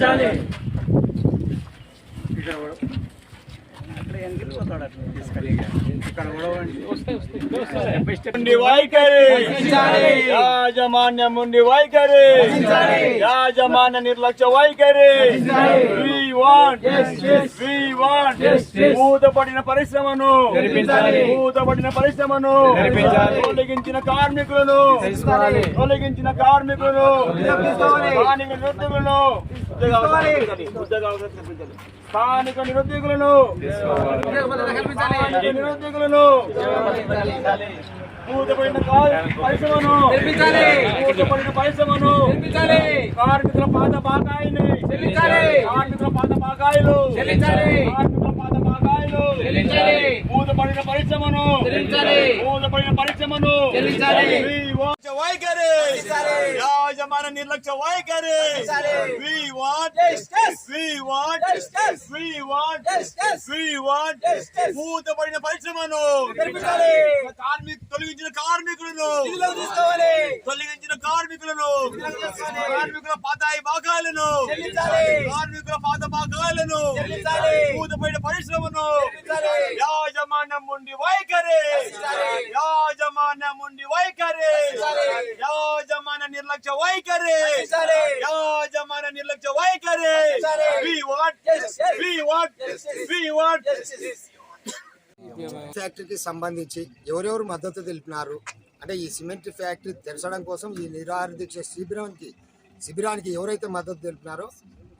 నిర్మించాలి ఉండి వైఖరి యాజమాన్య నిర్లక్ష్య వైఖరి We మూతపడిన పరిశ్రమను మూతపడిన పరిశ్రమను తొలగించిన కార్మికులను తొలగించిన కార్మికులను స్థానిక నిరుద్యోగులను స్థానిక నిరుద్యోగులను నిరుద్యోగులను మూతపడిన పరిశ్రమను మూతపడిన పరిశ్రమను కార్మికుల పాత బాకాయిని కార్మికుల పాత బాకాయిలు కార్మికుల పాత బాకాయిలు మూతపడిన పరిశ్రమను మూతపడిన పరిశ్రమను వైఖరి నిర్లక్ష్య వైఖరి. We want We want We want We want మూతపడిన పరిశ్రమను. కార్మిక తొలగించిన కార్మికులను. తొలగించిన కార్మికులను. కార్మికుల పాతాయి బాకాలను కార్మికుల పాత బాకాలను మూతపడిన పరిశ్రమను. యాజమాన్యం ఉండి వైఖరి యాజమాన్యం ఉండి వైఖరి యాజమాన నిర్లక్ష్య వైఖరి యాజమాన నిర్లక్ష్య వైఖరి We want We want We want ఫ్యాక్టరీకి సంబంధించి ఎవరెవరు మద్దతు తెలిపినారు? అంటే ఈ సిమెంట్ ఫ్యాక్టరీ తెరచడం కోసం ఈ నిరాహార దీక్ష శిబిరానికి శిబిరానికి ఎవరైతే మద్దతు తెలిపినారో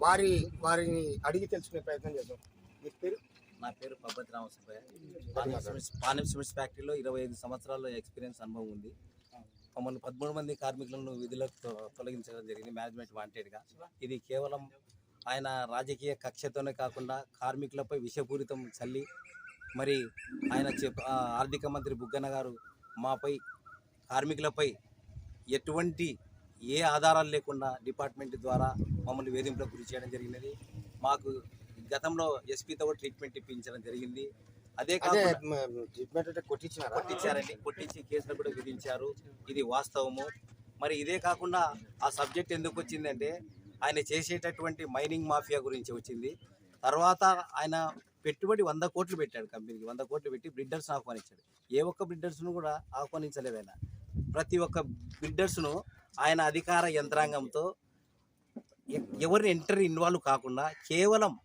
వారి వారిని అడిగి తెలుసుకునే ప్రయత్నం చేద్దాం. మీ పేరు? నా పేరు పబ్బతి రామసుబ్బయ్య. పానెం సిమెంట్స్ ఫ్యాక్టరీలో ఇరవై ఐదు సంవత్సరాల ఎక్స్పీరియన్స్ అనుభవం ఉంది. మమ్మల్ని పదమూడు మంది కార్మికులను విధులకు తొలగించడం జరిగింది మేనేజ్మెంట్ వాంటెడ్గా. ఇది కేవలం ఆయన రాజకీయ కక్షతోనే కాకుండా కార్మికులపై విషపూరితం చల్లి మరి ఆయన ఆర్థిక మంత్రి బుగ్గన్న గారు మాపై కార్మికులపై ఎటువంటి ఏ ఆధారాలు లేకుండా డిపార్ట్మెంట్ ద్వారా మమ్మల్ని వేధింపులకు గురి చేయడం జరిగినది. మాకు గతంలో ఎస్పీతో కూడా ట్రీట్మెంట్ ఇప్పించడం జరిగింది. అదే ట్రీట్మెంట్ అంటే కొట్టించినారా? కొట్టించారండి. కొట్టించి కేసులు కూడా విధించారు. ఇది వాస్తవము. మరి ఇదే కాకుండా ఆ సబ్జెక్ట్ ఎందుకు వచ్చిందంటే ఆయన చేసేటటువంటి మైనింగ్ మాఫియా గురించి వచ్చింది. తర్వాత ఆయన పెట్టుబడి వంద కోట్లు పెట్టాడు కంపెనీకి. వంద కోట్లు పెట్టి బ్రిడ్డర్స్ని ఆహ్వానించాడు. ఏ ఒక్క బ్రిడ్డర్స్ను కూడా ఆహ్వానించలేదు ఆయన. ప్రతి ఒక్క బిడ్డర్స్ను ఆయన అధికార యంత్రాంగంతో ఎవరిని ఎంటర్ ఇన్వాల్వ్ కాకుండా కేవలం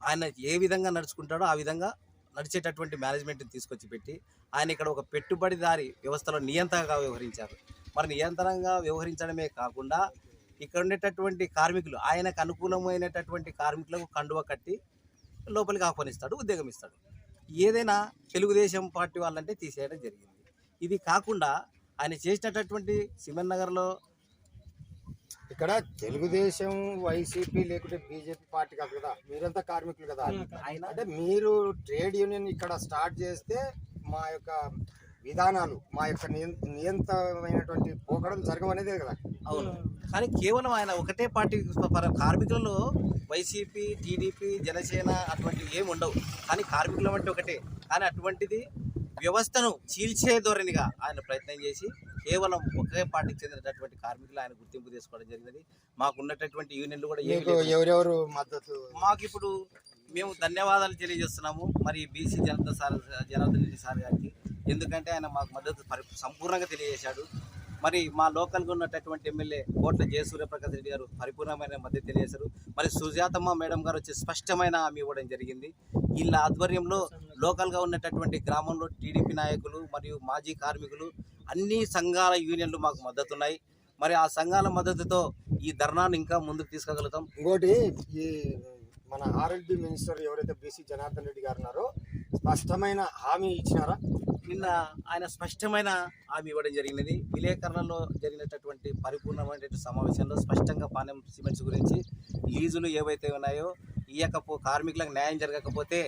ఆయన ఏ విధంగా నడుచుకుంటాడో ఆ విధంగా నడిచేటటువంటి మేనేజ్మెంట్ని తీసుకొచ్చి పెట్టి ఆయన ఇక్కడ ఒక పెట్టుబడిదారి వ్యవస్థలో నియంత్రణగా వ్యవహరించారు. మరి నియంత్రణగా వ్యవహరించడమే కాకుండా ఇక్కడ ఉండేటటువంటి కార్మికులు ఆయనకు అనుకూలమైనటువంటి కార్మికులకు కండువ కట్టి లోపలికి ఆహ్వానిస్తాడు ఉద్యోగం ఇస్తాడు. ఏదైనా తెలుగుదేశం పార్టీ వాళ్ళంటే తీసేయడం జరిగింది. ఇది కాకుండా ఆయన చేసినటువంటి సిమన్ నగర్లో ఇక్కడ తెలుగుదేశం వైసీపీ లేకుంటే బీజేపీ పార్టీ కాదు కదా మీరంతా కార్మికులు కదా. ఆయన అంటే మీరు ట్రేడ్ యూనియన్ ఇక్కడ స్టార్ట్ చేస్తే మా యొక్క విధానాలు మా యొక్క నియం- నియంత్రణమైనటువంటి పోకడం జరగవనేదే కదా. అవును. కానీ కేవలం ఆయన ఒకటే పార్టీ పర- కార్మికులలో వైసీపీ టీడీపీ జనసేన అటువంటివి ఏమి ఉండవు. కానీ కార్మికులం అంటే ఒకటే. కానీ అటువంటిది వ్యవస్థను చీల్చే ధోరణిగా ఆయన ప్రయత్నం చేసి కేవలం ఒకే పార్టీకి చెందినటువంటి కార్మికులు ఆయన గుర్తింపు తీసుకోవడం జరిగినది మాకు ఉన్నటువంటి యూనియన్లు కూడా. ఎవరెవరు మద్దతు మాకు ఇప్పుడు మేము ధన్యవాదాలు తెలియజేస్తున్నాము. మరి BC Janata sir Janardhan Reddy sir గారికి. ఎందుకంటే ఆయన మాకు మద్దతు పరి సంపూర్ణంగా తెలియజేశాడు. మరి మా లోకల్గా ఉన్నటువంటి ఎమ్మెల్యే కోట్ల జయసూర్యప్రకాష్ రెడ్డి గారు పరిపూర్ణమైన మద్దతు తెలియజేశారు. మరి సుజాతమ్మ మేడం గారు వచ్చి స్పష్టమైన హామీ ఇవ్వడం జరిగింది. వీళ్ళ ఆధ్వర్యంలో లోకల్గా ఉన్నటువంటి గ్రామంలో టీడీపీ నాయకులు మరియు మాజీ కార్మికులు అన్ని సంఘాల యూనియన్లు మాకు మద్దతు ఉన్నాయి మరి ఆ సంఘాల మద్దతుతో ఈ ధర్నాను ఇంకా ముందుకు తీసుకెళ్తాం ఇంకోటి ఈ మన ఆర్ఎల్బి మినిస్టర్ ఎవరైతే బీసీ జనార్దన్ రెడ్డి గారు ఉన్నారో స్పష్టమైన హామీ ఇచ్చినారా? నిన్న ఆయన స్పష్టమైన హామీ ఇవ్వడం జరిగినది. విలేకరులలో జరిగినటువంటి పరిపూర్ణమైనటువంటి సమావేశంలో స్పష్టంగా పానం సిమెంట్స్ గురించి లీజులు ఏవైతే ఉన్నాయో ఇయ్యకపో కార్మికులకు న్యాయం జరగకపోతే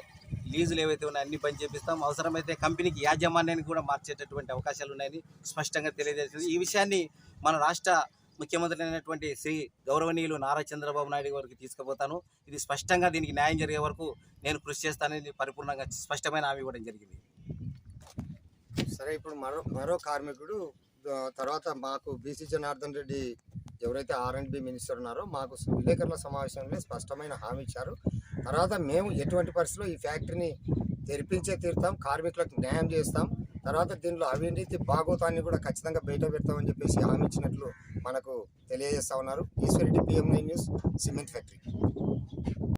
లీజులు ఏవైతే ఉన్నాయో అన్ని పని చేపిస్తాం. అవసరమైతే కంపెనీకి యాజమాన్యాన్ని కూడా మార్చేటటువంటి అవకాశాలు ఉన్నాయని స్పష్టంగా తెలియజేసింది. ఈ విషయాన్ని మన రాష్ట్ర ముఖ్యమంత్రి అయినటువంటి శ్రీ గౌరవనీయులు నారా చంద్రబాబు నాయుడు గారికి తీసుకుపోతాను. ఇది స్పష్టంగా దీనికి న్యాయం జరిగే వరకు నేను కృషి చేస్తానని పరిపూర్ణంగా స్పష్టమైన హామీ ఇవ్వడం జరిగింది. సరే ఇప్పుడు మరో మరో కార్మికుడు తర్వాత మాకు బీసీ జనార్దన్ రెడ్డి ఎవరైతే ఆర్ అండ్ బి మినిస్టర్ ఉన్నారో మాకు విలేకరుల సమావేశంలో స్పష్టమైన హామీ ఇచ్చారు. తర్వాత మేము ఎటువంటి పరిస్థితుల్లో ఈ ఫ్యాక్టరీని తెరిపించే తీరుతాం కార్మికులకు న్యాయం చేస్తాం. తర్వాత దీనిలో అవినీతి భాగోతాన్ని కూడా ఖచ్చితంగా బయట పెడతామని చెప్పేసి హామీ ఇచ్చినట్లు మనకు తెలియజేస్తా ఉన్నారు. Eshwar Reddy PM nine news cement factory.